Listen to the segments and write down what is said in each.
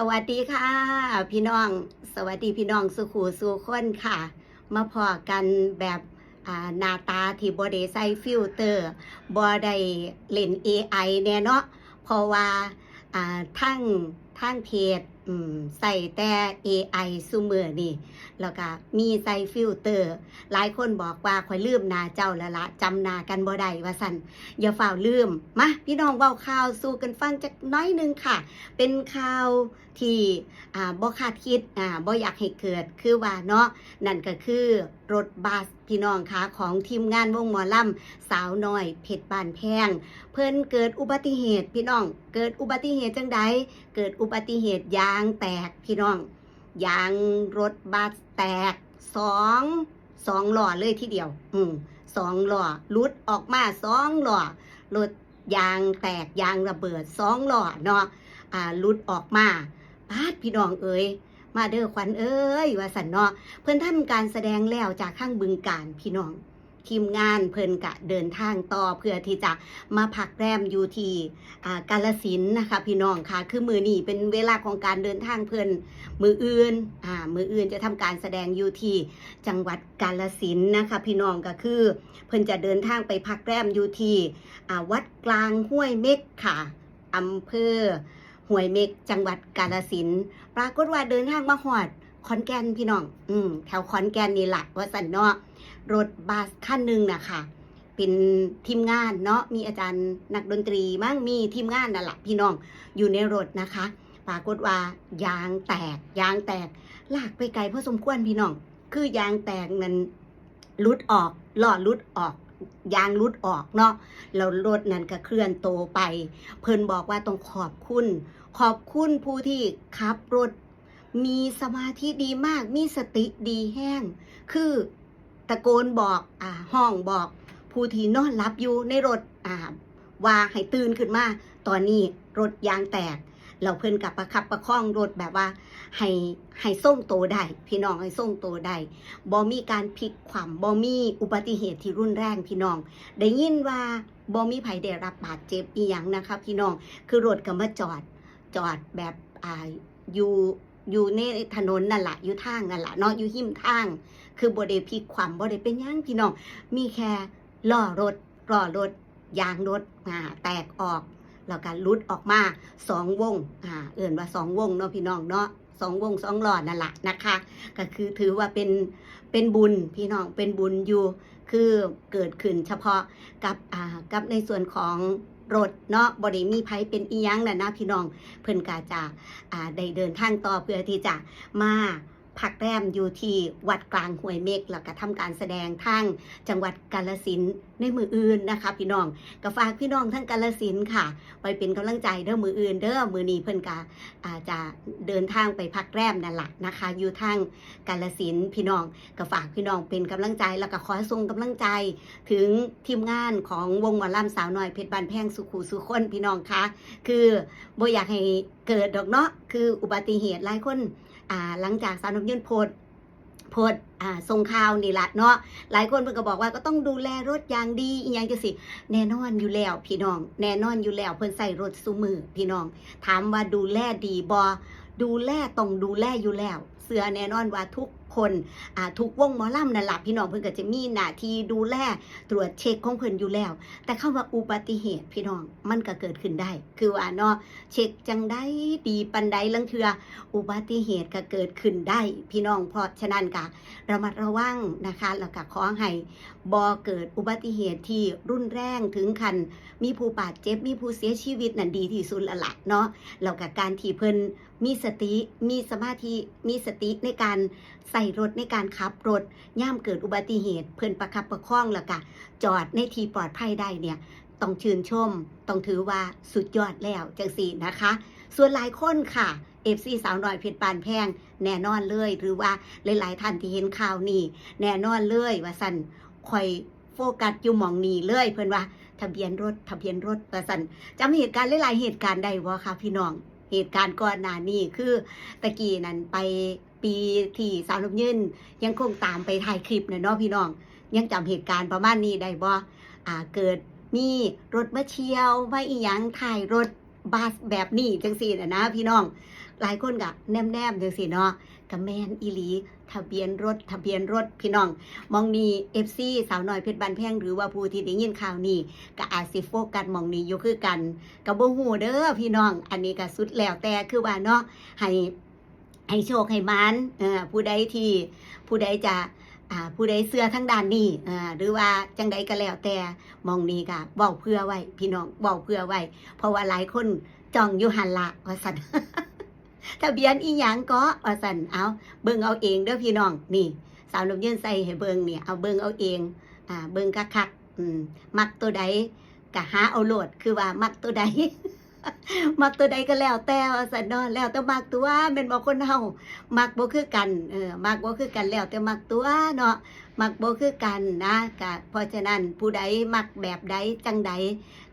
สวัสดีค่ะ พี่น้อง สวัสดีพี่น้องสุขูสุคนค่ะ มาพอกันแบบหน้าตาที่บอด้ใส่ฟิลเตอร์บอได้เล่น AI เน่เนาะเพราะว่าทั้ง ทั้งเพจอืมใส่แต่ AI ซุมือนี่ แล้วก็มีใส่ฟิลเตอร์ หลายคนบอกว่าข่อยลืมนาเจ้าล้วละจำนากันบ่ได้ว่าสันอย่าฝ่าลืม มาพี่น้องเว้าข่าวสู่กันฟังจักน้อยนึงค่ะ เป็นข่าวที่อ่าบ่คาดคิดอ่าบ่อยากให้เกิดคือว่าเนาะนั่นก็คือรถบัส พี่น้องคะของทีมงานวงหมอลำสาวน้อยเพชรบานแพง เพิ่นเกิดอุบัติเหตุพี่น้อง เกิดอุบัติเหตุจังใดเกิดอุบัติเหตุยางแตกพี่น้องยางรถบัสแตกสองสองหล่อเลยทีเดียว อืมสองหล่อลุดออกมาสองหล่อรถยางแตกยางระเบิดสองหล่อเนาะอ่าลุดออกมาพาดพี่น้องเอ้ย มาเด้อขวัญเอ้ยว่าสันเนาะเพิ่นทำการแสดงแล้วจากข้างบึงการพี่น้อง ทีมงานเพิ่นกะเดินทางต่อเพื่อที่จะมาพักแรมอยู่ที่อ่ากาลสินนะคะพี่น้องค่ะคือมือนี้เป็นเวลาของการเดินทางเพิ่นมืออื่นอ่ามืออื่นจะทำการแสดงอยู่ที่จังหวัดกาลสินนะคะพี่น้องก็คือ เพิ่นจะเดินทางไปพักแรมอยู่ที่อ่าวัดกลางห้วยเม็กค่ะอำเภอ ห้วยเม็กจังหวัดกาลสิน ปรากฏว่าเดินทางมาหอดขอนแก่นพี่น้อง อืมแถวขอนแก่นนี่หละว่าสันเนาะรถบัสคันหนึ่งนะคะเป็นทีมงานเนาะมีอาจารย์นักดนตรีมั่งมีทีมงานนั่นแหละพี่น้องอยู่ในรถนะคะ ปรากฏว่ายางแตกยางแตกลากไปไกลพอสมควรพี่น้อง คือยางแตกนั้นลุดออกหล่อลุดออก ยางลุดออกเนาะแล้วรถนั้นก็เคลื่อนโตไป เพิ่นบอกว่าต้องขอบคุณ ขอบคุณผู้ที่ขับรถ มีสมาธิดีมาก มีสติดีแห้ง คือตะโกนบอกอ่าห้องบอกผู้ที่นอนหลับอยู่ในรถอ่าว่าให้ตื่นขึ้นมา ตอนนี้รถยางแตก เราเพิ่นกับประคับประคองรถแบบว่าให้ให้ส่งโตได้พี่น้องให้ส่งโตได้บ่มีการพลิกขวามบ่มีอุบัติเหตุที่รุนแรงพี่น้อง ได้ยินว่าบ่มีไผได้รับบาดเจ็บอีหยังนะคะพี่น้องคือรถก็มาจอดจอดแบบอ่าอยู่อยู่ในถนนนั่นแหละอยู่ทางนั่นแหละเนาะอยู่หิมทาง คือบ่ได้พลิกขวามบ่ได้เป็นหยังพี่น้องมีแค่ล้อรถล้อรถยางรถอ่าแตกออก แล้วก็ลุดออกมาสองวงอ่าเอื่นว่าสองวงเนาะพี่น้องเนาะสองวงสองหลอดนั่นแหละนะคะ ก็คือถือว่าเป็นเป็นบุญพี่น้องเป็นบุญอยู่คือเกิดขึ้นเฉพาะกับอ่ากับในส่วนของรถเนาะบริมีไผเป็นอียังนะนะพี่น้องเพิ่นกาจะอ่าได้เดินทางต่อเพื่อที่จะมา พักแรมอยู่ที่วัดกลางห้วยเมฆแล้วก็ทำการแสดงทางจังหวัดกาลสินในมืออื่นนะคะพี่น้องก็ฝากพี่น้องทั้งกาลสินค่ะไปเป็นกำลังใจเด้อมืออื่นเด้อมือนี้เพิ่นกาอาจจะเดินทางไปพักแรมนั่นแหละนะคะ อยู่ทางกาลสินพี่น้องก็ฝากพี่น้องเป็นกำลังใจแล้วก็ขอส่งกำลังใจถึงทีมงานของวงหมอลำสาวน้อยเพชรบานแพงสุขูสุคนพี่น้องคะคือบ่อยากให้เกิดดอกเนาะคืออุบัติเหตุหลายคน อ่าหลังจากสาวนพยนโพดโพดอ่าทรงข่าวนี่ละเนาะหลายคนเพิ่นก็บอกว่าก็ต้องดูแลรถอย่างดีอีหยังจังสิแน่นอนอยู่แล้วพี่น้อง แน่นอนอยู่แล้วเพิ่นใส่รถซูมือพี่น้อง ถามว่าดูแลดีบอดูแลต้องดูแลอยู่แล้ว เสือแน่นอนว่าทุก คนอ่าทุกวงหมอลำนั่นแหละพี่น้องเพิ่นก็จะมีหน้าที่ดูแลตรวจเช็คของเพิ่นอยู่แล้ว แต่คำว่าอุบัติเหตุพี่น้องมันก็เกิดขึ้นได้ คือว่าเนาะเช็คจังได้ดีปันใดลังเทืออุบัติเหตุก็เกิดขึ้นได้ พี่น้องเพราะฉะนั้นก็ระมัดระวังนะคะแล้วก็ขอให้บ่เกิดอุบัติเหตุที่รุนแรงถึงขั้นมีผู้บาดเจ็บมีผู้เสียชีวิตนั่นดีที่สุดละละเนาะแล้วกับการที่เพิ่นมีสติมีสมาธิมีสติในการใส่รถในการขับรถย่ามเกิดอุบัติเหตุ เพิ่นประคับประคองแล้วก็จอดในที่ปลอดภัยได้เนี่ยต้องชื่นชม ต้องถือว่าสุดยอดแล้วจังสี่นะคะ ส่วนหลายคนค่ะเอฟซีสาวน้อยเพชรปานแพงแน่นอนเลย หรือว่าหลาย ๆ ท่านที่เห็นข่าวนี้แน่นอนเลยว่าสันคอยโฟกัสอยู่มองนี้เลยเพิ่อนว่าทะเบียนรถทะเบียนรถว่าสันจำเหตุการณ์หลาย ๆ เหตุการณ์ได้บ่คะพี่น้องเหตุการณ์ก่อนหน้านี้คือตะกี้นั้นไป ปีที่สาวน้ำยืนยังคงตามไปถ่ายคลิปนะเนาะพี่น้อง ยังจำเหตุการณ์ประมาณนี้ได้บ่อ่าเกิดมีรถมาเชียวว่าอีหยังถ่ายรถบัสแบบนี้จังสี่นะนะพี่น้อง หลายคนก็แนมแนมๆจังสี่เนาะกับแมนอีหลีทะเบียนรถทะเบียนรถพี่น้อง มองนี้เอฟซีสาวน้อยเพชรบานแพงหรือว่าผู้ที่ได้ยินข่าวนี้ก็อาจสิโฟกัสมองนี้อยู่คือกันกับบ่ฮู้เด้อพี่น้อง อันนี้ก็สุดแล้วแต่คือว่าเนาะให้ ให้โชคให้มานอ่อผู้ใดที่ผู้ใดจะอ่าผู้ใดเสื้อทั้งด้านนี้อ่าหรือว่าจังใดก็แล้วแต่มองนี้ก็บอกเพื่อไว้พี่น้องบอกเพื่อไว้ เพราะว่าหลายคนจองอยู่หันละว่าสันทะเบียนอีหยังก็ว่าสันเอาเบิ่งเอาเองเด้อพี่น้องนี่สาวลมเย็นใส่ให้เบิ่งเนี่ยเอาเบิ่งเอาเองอ่าเบิ่งคักๆอืมมักตัวใดก็หาเอาโหลดคือว่ามักตัวใด มักตัวใดก็แล้วแต่สันนาะแล้วแต่มักตัวแม่นบ่คนเฮามักบ่คือกันเออมักบ่คือกันแล้วแต่มักตัวเนาะมักบ่คือกันนะก็เพราะฉะนั้นผู้ใดมักแบบใดจังใด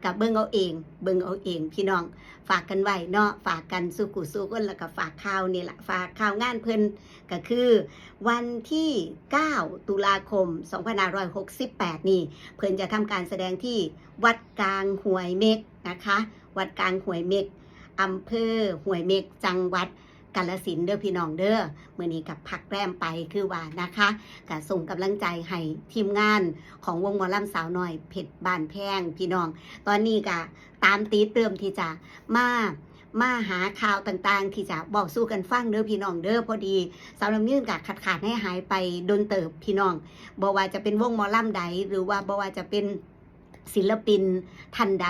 ก็เบิ่งเอาเอง เบิ่งเอาเองพี่น้อง ฝากกันไว้เนาะฝากกันสู่กุสู่คนแล้วก็ฝากข่าวนี่แหละฝากข่าวงานเพิ่นก็คือ วันที่ 9 ตุลาคม 2568 นี่ เพิ่นจะทำการแสดงที่วัดกลางห้วยเม็กนะคะ วัดกลางห้วยเม็กอำเภอห้วยเม็กจังหวัดกาลสินเด้อพี่น้องเด้อเมื่อนี้กับพักแรมไปคือว่านะคะก็ส่งกำลังใจให้ทีมงานของวงหมอลำสาวน้อยเพชรบานแพงพี่น้อง ตอนนี้ก็ตามตีเติมที่จะมามาหาข่าวต่างๆ ที่จะบอกสู้กันฟังเด้อพี่น้องเด้อพอดีสาวน้ำยืนกับขาดขาดให้หายไปโดนเติบพี่น้องบอกว่าจะเป็นวงหมอลำใดหรือว่าบอกว่าจะเป็น ศิลปินท่านใด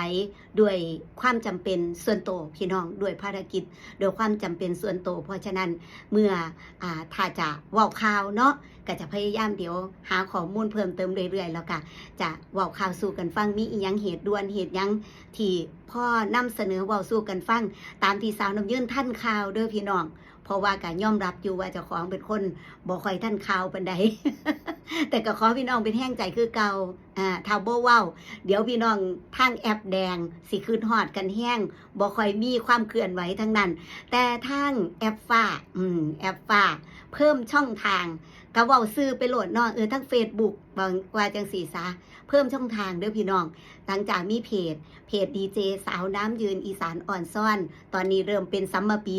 ด้วยความจำเป็นส่วนโตพี่น้องด้วยภารกิจโดยความจำเป็นส่วนโตเพราะฉะนั้นเมื่ออถ้าจะว่าข่าวเนาะก็จะพยายามเดี๋ยวหาข้อมูลเพิ่มเติมเรื่อยๆ แล้วก็จะว่าข่าวสู่กันฟังมีอีหยังเหตุด่วนเหตุยังที่พ่อนำเสนอว้าสู่กันฟังตามที่สาวน้ำยื่นท่านข่าวเด้อพี่น้อง เพราะว่าก็ยอมรับอยู่ว่าเจ้าของเป็นคนบ่คอยท่านข่าวปานใดแต่ก็ขอพี่น้องเป็นแห้งใจคือเก่าอ่าถ้าบ่เว้าเดี๋ยวพี่น้องทางแอปแดงสิคืนฮอดกันแห้งบ่คอยมีความเคลื่อนไหวทั้งนั้น แต่ทางแอปฟ้าอืมแอปฟ้าเพิ่มช่องทางก็เว้าซื้อไปโหลดนาะเออทั้ง Facebook บางว่าจังสีซะเพิ่มช่องทางเด้อพี่น้อง หลังจากมีเพจ เพจดีเจสาวน้ำยืนอีสานอ่อนซ่อน ตอนนี้เริ่มเป็นซัมมะปี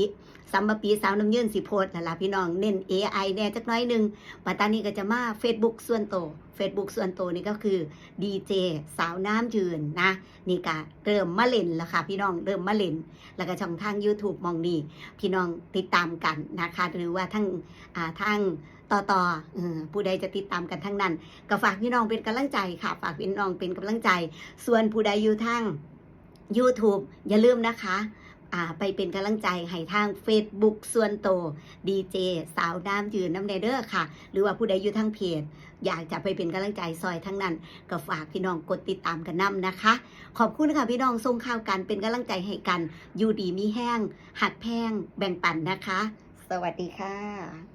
ซัมมะปีสาวน้ำยืนสิโพดแล้วล่ะพี่น้องเน้น AI แน่จักน้อยหนึ่งปัตตานีก็จะมา Facebook ส่วนโต Facebook ส่วนโตนี่ก็คือดีเจสาวน้ำยืนนะนี่ก็เริ่มมาเล่นแล้วค่ะพี่น้องเริ่มมาเล่น แล้วก็ช่องทาง YouTube มองนี่พี่น้องติดตามกันนะคะ หรือว่าทั้งอ่าทั้งต่อต่อผู้ใดจะติดตามกันทั้งนั้นก็ฝากพี่น้องเป็นกำลังใจค่ะ ฝากพี่น้องเป็นกำลังใจ ส่วนผู้ใดอยู่ทาง YouTube อย่าลืมนะคะ ไปเป็นกำลังใจให้ทาง Facebook ส่วนโตดีเจสาวน้ำยืนน้ำเนเดอร์ค่ะ หรือว่าผู้ใดอยู่ทางเพจ อยากจะไปเป็นกำลังใจซอยทั้งนั้น ก็ฝากพี่น้องกดติดตามกันนํนะคะ ขอบคุณค่ะพี่น้องส่งข่าวกันเป็นกำลังใจให้กัน อยู่ดีมีแห้ง หักแพงแบ่งปันนะคะ สวัสดีค่ะ